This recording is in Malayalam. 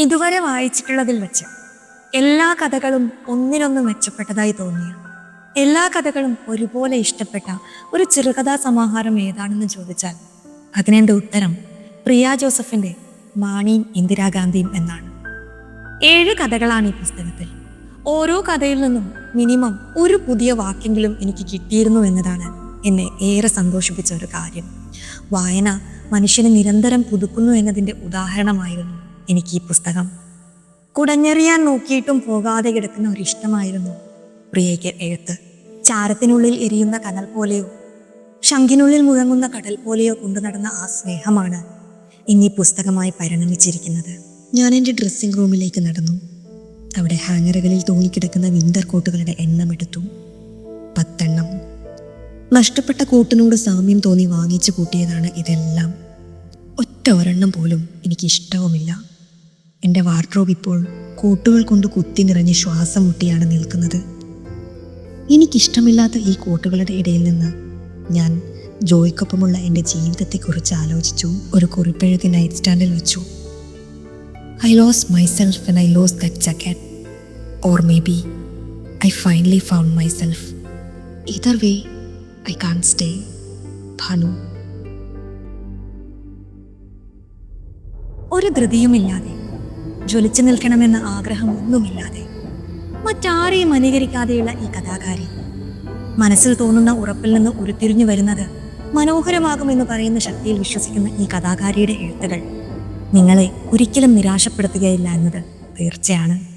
ഇതുവരെ വായിച്ചിട്ടുള്ളതിൽ വെച്ച് എല്ലാ കഥകളും ഒന്നിനൊന്ന് മെച്ചപ്പെട്ടതായി തോന്നിയ എല്ലാ കഥകളും ഒരുപോലെ ഇഷ്ടപ്പെട്ട ഒരു ചെറുകഥാ സമാഹാരം ഏതാണെന്ന് ചോദിച്ചാൽ അതിനെന്റെ ഉത്തരം പ്രിയ ജോസഫിന്റെ മാണിയും ഇന്ദിരാഗാന്ധിയും എന്നാണ്. ഏഴ് കഥകളാണ് ഈ പുസ്തകത്തിൽ. ഓരോ കഥയിൽ നിന്നും മിനിമം ഒരു പുതിയ വാക്കെങ്കിലും എനിക്ക് കിട്ടിയിരുന്നു എന്നതാണ് എന്നെ ഏറെ സന്തോഷിപ്പിച്ച ഒരു കാര്യം. വായന മനുഷ്യനെ നിരന്തരം പുതുക്കുന്നു എന്നതിന്റെ ഉദാഹരണമായിരുന്നു എനിക്ക് ഈ പുസ്തകം കുടഞ്ഞെറിയാൻ നോക്കിയിട്ടും പോകാതെ കിടക്കുന്ന ഒരു ഇഷ്ടമായിരുന്നു പ്രിയയ്ക്ക് എഴുത്ത് ചാരത്തിനുള്ളിൽ എരിയുന്ന കനൽ പോലെയോ ശങ്കിനുള്ളിൽ മുഴങ്ങുന്ന കടൽ പോലെയോ കൊണ്ടു നടന്ന ആ സ്നേഹമാണ് ഇന്നീ പുസ്തകമായി പരിണമിച്ചിരിക്കുന്നത്. ഞാൻ എന്റെ ഡ്രസ്സിംഗ് റൂമിലേക്ക് നടന്നു. അവിടെ ഹാങ്ങറുകളിൽ തൂങ്ങിക്കിടക്കുന്ന വിന്റർ കോട്ടുകളുടെ എണ്ണം എടുത്തു. പത്തെണ്ണം. നഷ്ടപ്പെട്ട കോട്ടിനോട് സാമ്യം തോന്നി വാങ്ങിച്ചു കൂട്ടിയതാണ് ഇതെല്ലാം. ഒറ്റ ഒരെണ്ണം പോലും എനിക്ക് ഇഷ്ടവുമില്ല എന്റെ വാർഡ്രോബ് ഇപ്പോൾ കോട്ടുകൾ കൊണ്ട് കുത്തി നിറഞ്ഞ് ശ്വാസം മുട്ടിയാണ് നിൽക്കുന്നത്. എനിക്കിഷ്ടമില്ലാത്ത ഈ കോട്ടുകളുടെ ഇടയിൽ നിന്ന് ഞാൻ ജോയ്ക്കൊപ്പമുള്ള എന്റെ ജീവിതത്തെക്കുറിച്ച് ആലോചിച്ചു. ഒരു കുറിപ്പെഴുതി നൈറ്റ് സ്റ്റാൻഡിൽ വെച്ചു. I lose myself and I lose that jacket. Or may be I finally found my self either way I can stay. Bhanu. ഒരു ധൃതിയുമില്ലാതെ ജ്വലിച്ചു നിൽക്കണമെന്ന ആഗ്രഹമൊന്നുമില്ലാതെ മറ്റാരെയും അനുകരിക്കാതെയുള്ള ഈ കഥാകാരി. മനസ്സിൽ തോന്നുന്ന ഉറപ്പിൽ നിന്ന് ഉരുത്തിരിഞ്ഞു വരുന്നത് മനോഹരമാകുമെന്ന് പറയുന്ന ശക്തിയിൽ വിശ്വസിക്കുന്ന ഈ കഥാകാരിയുടെ എഴുത്തുകൾ. നിങ്ങളെ ഒരിക്കലും നിരാശപ്പെടുത്തുകയില്ല എന്നത് തീർച്ചയാണ്.